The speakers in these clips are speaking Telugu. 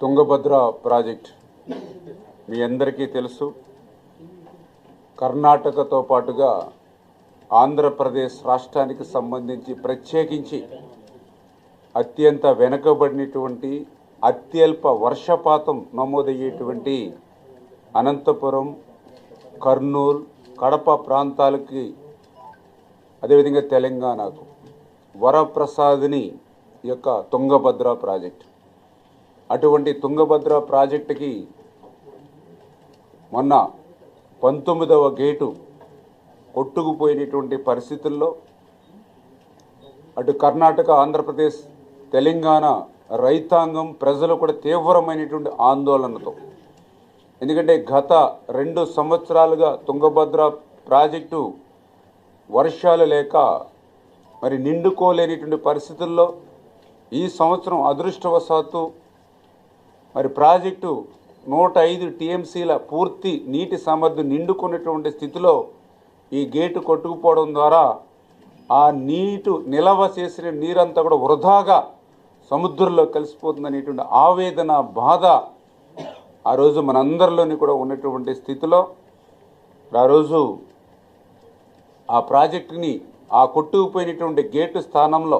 తుంగభద్ర ప్రాజెక్ట్ మీ అందరికీ తెలుసు. కర్ణాటకతో పాటుగా ఆంధ్రప్రదేశ్ రాష్ట్రానికి సంబంధించి ప్రత్యేకించి అత్యంత వెనుకబడినటువంటి అత్యల్ప వర్షపాతం నమోదయ్యేటువంటి అనంతపురం కర్నూలు కడప ప్రాంతాలకి అదేవిధంగా తెలంగాణకు వరప్రసాద్ని యొక్క తుంగభద్ర ప్రాజెక్ట్. అటువంటి తుంగభద్ర ప్రాజెక్టుకి మొన్న పంతొమ్మిదవ గేటు కొట్టుకుపోయినటువంటి పరిస్థితుల్లో అటు కర్ణాటక ఆంధ్రప్రదేశ్ తెలంగాణ రైతాంగం ప్రజలు కూడా తీవ్రమైనటువంటి ఆందోళనతో. ఎందుకంటే గత రెండు సంవత్సరాలుగా తుంగభద్ర ప్రాజెక్టు వర్షాలు లేక మరి నిండుకోలేనిటువంటి పరిస్థితుల్లో ఈ సంవత్సరం అదృష్టవశాత్తు మరి ప్రాజెక్టు నూట ఐదు టీఎంసీల పూర్తి నీటి సామర్థ్యం నిండుకున్నటువంటి స్థితిలో ఈ గేటు కొట్టుకుపోవడం ద్వారా ఆ నీటు నిలవ చేసిన నీరంతా కూడా వృధాగా సముద్రంలో కలిసిపోతుందనేటువంటి ఆవేదన బాధ ఆ రోజు మనందరిలోని కూడా ఉన్నటువంటి స్థితిలో. ఆ రోజు ఆ ప్రాజెక్టుని ఆ కొట్టుకుపోయినటువంటి గేటు స్థానంలో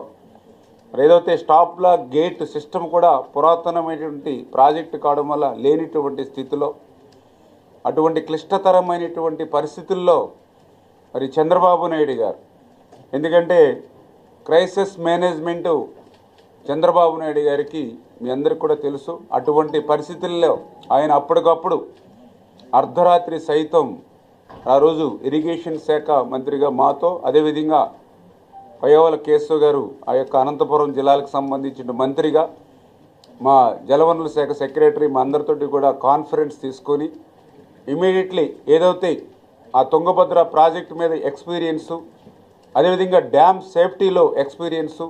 మరి ఏదైతే స్టాప్ లాక్ గేట్ సిస్టమ్ కూడా పురాతనమైనటువంటి ప్రాజెక్టు కావడం వల్ల లేనిటువంటి స్థితిలో అటువంటి క్లిష్టతరమైనటువంటి పరిస్థితుల్లో మరి చంద్రబాబు నాయుడు గారు. ఎందుకంటే క్రైసిస్ మేనేజ్మెంటు చంద్రబాబు నాయుడు గారికి మీ అందరికి కూడా తెలుసు. అటువంటి పరిస్థితుల్లో ఆయన అప్పటికప్పుడు అర్ధరాత్రి సైతం ఆ రోజు ఇరిగేషన్ శాఖ మంత్రిగా మాతో అదేవిధంగా పయోవల కేశవ్ గారు ఆ యొక్క అనంతపురం జిల్లాలకు సంబంధించిన మంత్రిగా మా జలవనరుల శాఖ సెక్రటరీ మా అందరితోటి కూడా కాన్ఫరెన్స్ తీసుకొని ఇమీడియట్లీ ఏదైతే ఆ తుంగభద్ర ప్రాజెక్ట్ మీద ఎక్స్పీరియన్సు అదేవిధంగా డ్యామ్ సేఫ్టీలో ఎక్స్పీరియన్సు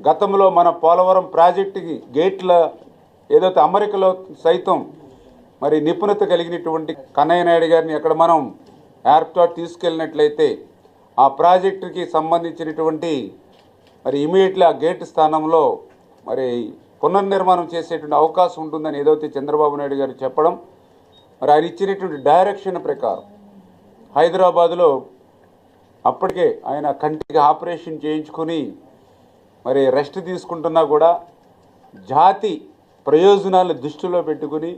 గతంలో మన పోలవరం ప్రాజెక్టుకి గేట్ల ఏదైతే అమెరికలో సైతం మరి నిపుణత కలిగినటువంటి కన్నయ్య నాయుడు గారిని అక్కడ మనం ఎయిర్పోర్ట్ తీసుకెళ్ళినట్లయితే ఆ ప్రాజెక్టుకి సంబంధించినటువంటి మరి ఇమీడియట్లీ ఆ గేట్ స్థానంలో మరి పునర్నిర్మాణం చేసేటువంటి అవకాశం ఉంటుందని ఏదైతే చంద్రబాబు నాయుడు గారు చెప్పడం మరి ఆయన ఇచ్చినటువంటి డైరెక్షన్ ప్రకారం హైదరాబాదులో అప్పటికే ఆయన కంటికి ఆపరేషన్ చేయించుకుని మరి రెస్ట్ తీసుకుంటున్నా కూడా జాతి ప్రయోజనాలు దృష్టిలో పెట్టుకుని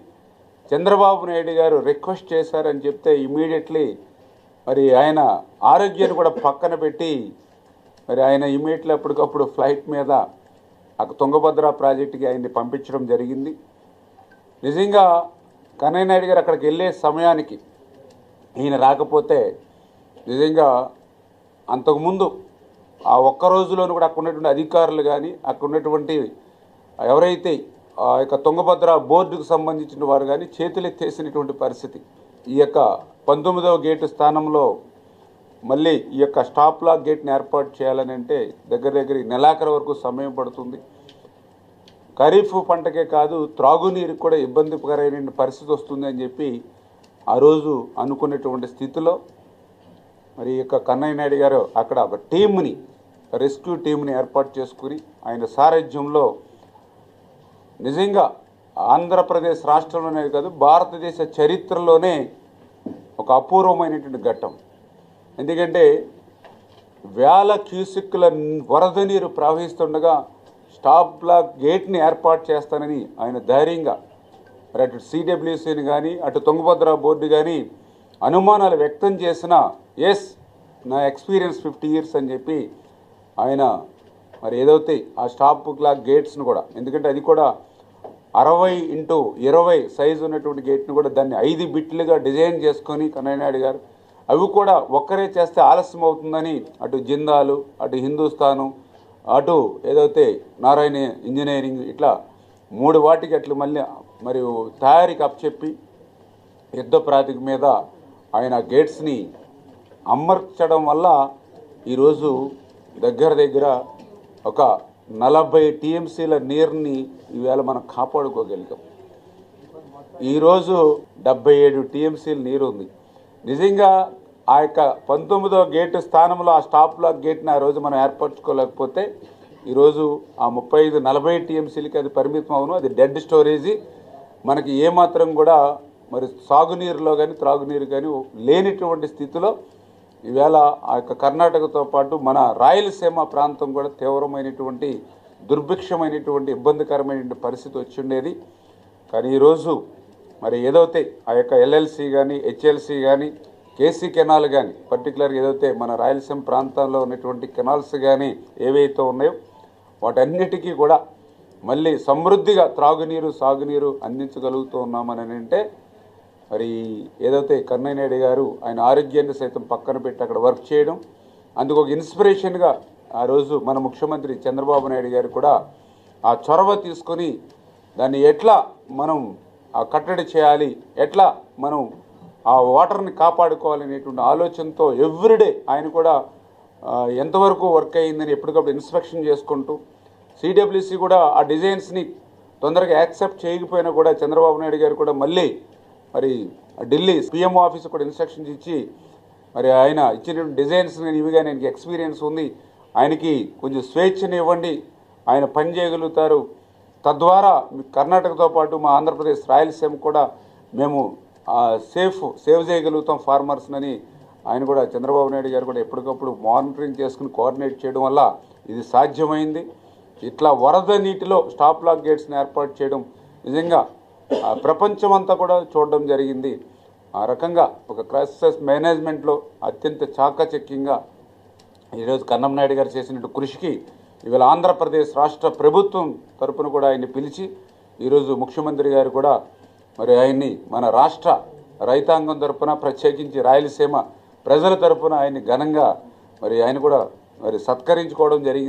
చంద్రబాబు నాయుడు గారు రిక్వెస్ట్ చేశారని చెప్తే ఇమీడియట్లీ మరి ఆయన ఆరోగ్యాన్ని కూడా పక్కన పెట్టి మరి ఆయన ఇమీడియట్లీ అప్పటికప్పుడు ఫ్లైట్ మీద ఆ తుంగభద్ర ప్రాజెక్టుకి ఆయన్ని పంపించడం జరిగింది. నిజంగా కన్నయ్య నాయుడు గారు అక్కడికి వెళ్ళే సమయానికి ఈయన రాకపోతే నిజంగా అంతకుముందు ఆ ఒక్క రోజులోనూ కూడా అక్కడ ఉన్నటువంటి అధికారులు కానీ అక్కడ ఉన్నటువంటి ఎవరైతే ఆ యొక్క తుంగభద్ర బోర్డుకు సంబంధించిన వారు కానీ చేతులెత్తేసినటువంటి పరిస్థితి. ఈ యొక్క పంతొమ్మిదవ గేటు స్థానంలో మళ్ళీ ఈ యొక్క స్టాప్ లాక్ గేట్ని ఏర్పాటు చేయాలని అంటే దగ్గర దగ్గర ఈ నెలాఖరు వరకు సమయం పడుతుంది. ఖరీఫ్ పంటకే కాదు త్రాగునీరుకి కూడా ఇబ్బందికరమైన పరిస్థితి వస్తుంది అని చెప్పి ఆ రోజు అనుకున్నటువంటి స్థితిలో మరి ఈ యొక్క కన్నయ్య నాయుడు గారు అక్కడ ఒక టీంని రెస్క్యూ టీంని ఏర్పాటు చేసుకుని ఆయన సారథ్యంలో నిజంగా ఆంధ్రప్రదేశ్ రాష్ట్రంలోనే కాదు భారతదేశ చరిత్రలోనే ఒక అపూర్వమైనటువంటి ఘట్టం. ఎందుకంటే వేల క్యూసిక్కుల వరద నీరు ప్రవహిస్తుండగా స్టాప్ బ్లాక్ గేట్ని ఏర్పాటు చేస్తానని ఆయన ధైర్యంగా మరి అటు సిడబ్ల్యూసీని కానీ అటు తుంగభద్ర బోర్డు కానీ అనుమానాలు వ్యక్తం చేసిన ఎస్ నా ఎక్స్పీరియన్స్ ఫిఫ్టీ ఇయర్స్ అని చెప్పి ఆయన మరి ఏదైతే ఆ స్టాప్ క్లాక్ గేట్స్ను కూడా ఎందుకంటే అది కూడా అరవై ఇంటూ ఇరవై సైజు ఉన్నటువంటి గేట్ను కూడా దాన్ని ఐదు బిట్లుగా డిజైన్ చేసుకొని కన్నయ్యనాయుడు గారు అవి కూడా ఒక్కరే చేస్తే ఆలస్యం అవుతుందని అటు జిందాలు అటు హిందుస్థాను అటు ఏదైతే నారాయణ ఇంజనీరింగ్ ఇట్లా మూడు వాటికి అట్లా మళ్ళీ మరియు తయారీకి అప్పచెప్పి యుద్ధ ప్రాతిక మీద ఆయన గేట్స్ని అమర్చడం వల్ల ఈరోజు దగ్గర దగ్గర ఒక నలభై టీఎంసీల నీరుని ఈవేళ మనం కాపాడుకోగలిగాం. ఈరోజు డెబ్బై ఏడు టీఎంసీల నీరు ఉంది. నిజంగా ఆ యొక్క పంతొమ్మిదో గేటు స్థానంలో ఆ స్టాప్ లాక్ గేట్ని ఆ రోజు మనం ఏర్పరచుకోలేకపోతే ఈరోజు ఆ ముప్పై ఐదు నలభై టీఎంసీలకి అది పరిమితం అవును. అది డెడ్ స్టోరేజీ. మనకి ఏమాత్రం కూడా మరి సాగునీరులో కానీ త్రాగునీరు కానీ లేనిటువంటి స్థితిలో ఈవేళ ఆ యొక్క కర్ణాటకతో పాటు మన రాయలసీమ ప్రాంతం కూడా తీవ్రమైనటువంటి దుర్భిక్షమైనటువంటి ఇబ్బందికరమైనటువంటి పరిస్థితి వచ్చిండేది. కానీ ఈరోజు మరి ఏదైతే ఆ యొక్క ఎల్ఎల్సి కానీ హెచ్ఎల్సి కానీ కేసీ కెనాల్ కానీ పర్టికులర్గా ఏదైతే మన రాయలసీమ ప్రాంతంలో ఉన్నటువంటి కెనాల్స్ కానీ ఏవైతే ఉన్నాయో వాటన్నిటికీ కూడా మళ్ళీ సమృద్ధిగా త్రాగునీరు సాగునీరు అందించగలుగుతూ ఉన్నామని అంటే మరి ఏదైతే కన్నయ్యనాయుడు గారు ఆయన ఆరోగ్యాన్ని సైతం పక్కన పెట్టి అక్కడ వర్క్ చేయడం అందుకు ఒక ఇన్స్పిరేషన్గా ఆ రోజు మన ముఖ్యమంత్రి చంద్రబాబు నాయుడు గారు కూడా ఆ చొరవ తీసుకొని దాన్ని ఎట్లా మనం ఆ కట్టడి చేయాలి ఎట్లా మనం ఆ వాటర్ని కాపాడుకోవాలనేటువంటి ఆలోచనతో ఎవ్రీడే ఆయన కూడా ఎంతవరకు వర్క్ అయ్యిందని ఎప్పటికప్పుడు ఇన్స్పెక్షన్ చేసుకుంటూ సిడబ్ల్యూసి కూడా ఆ డిజైన్స్ని తొందరగా యాక్సెప్ట్ చేయకపోయినా కూడా చంద్రబాబు నాయుడు గారు కూడా మళ్ళీ మరి ఢిల్లీ సీఎం ఆఫీస్ కూడా ఇన్స్ట్రక్షన్స్ ఇచ్చి మరి ఆయన ఇచ్చిన డిజైన్స్ నేను ఇవిగా నేను ఎక్స్పీరియన్స్ ఉంది. ఆయనకి కొంచెం స్వేచ్ఛని ఇవ్వండి. ఆయన పని చేయగలుగుతారు. తద్వారా మీ కర్ణాటకతో పాటు మా ఆంధ్రప్రదేశ్ రాయలసీమ కూడా మేము సేఫ్ సేవ్ చేయగలుగుతాం ఫార్మర్స్నని ఆయన కూడా చంద్రబాబు నాయుడు గారు కూడా ఎప్పటికప్పుడు మానిటరింగ్ చేసుకుని కోఆర్డినేట్ చేయడం వల్ల ఇది సాధ్యమైంది. ఇట్లా వరద నీటిలో స్టాప్ లాక్ గేట్స్ని ఏర్పాటు చేయడం నిజంగా ప్రపంచం అంతా కూడా చూడడం జరిగింది. ఆ రకంగా ఒక క్రైసిస్ మేనేజ్మెంట్లో అత్యంత చాకచక్యంగా ఈరోజు కన్నం నాయుడు గారు చేసినట్టు కృషికి ఇవాళ ఆంధ్రప్రదేశ్ రాష్ట్ర ప్రభుత్వం తరపున కూడా ఆయన్ని పిలిచి ఈరోజు ముఖ్యమంత్రి గారు కూడా మరి ఆయన్ని మన రాష్ట్ర రైతాంగం తరపున ప్రత్యేకించి రాయలసీమ ప్రజల తరపున ఆయన్ని ఘనంగా మరి ఆయన కూడా మరి సత్కరించుకోవడం జరిగింది.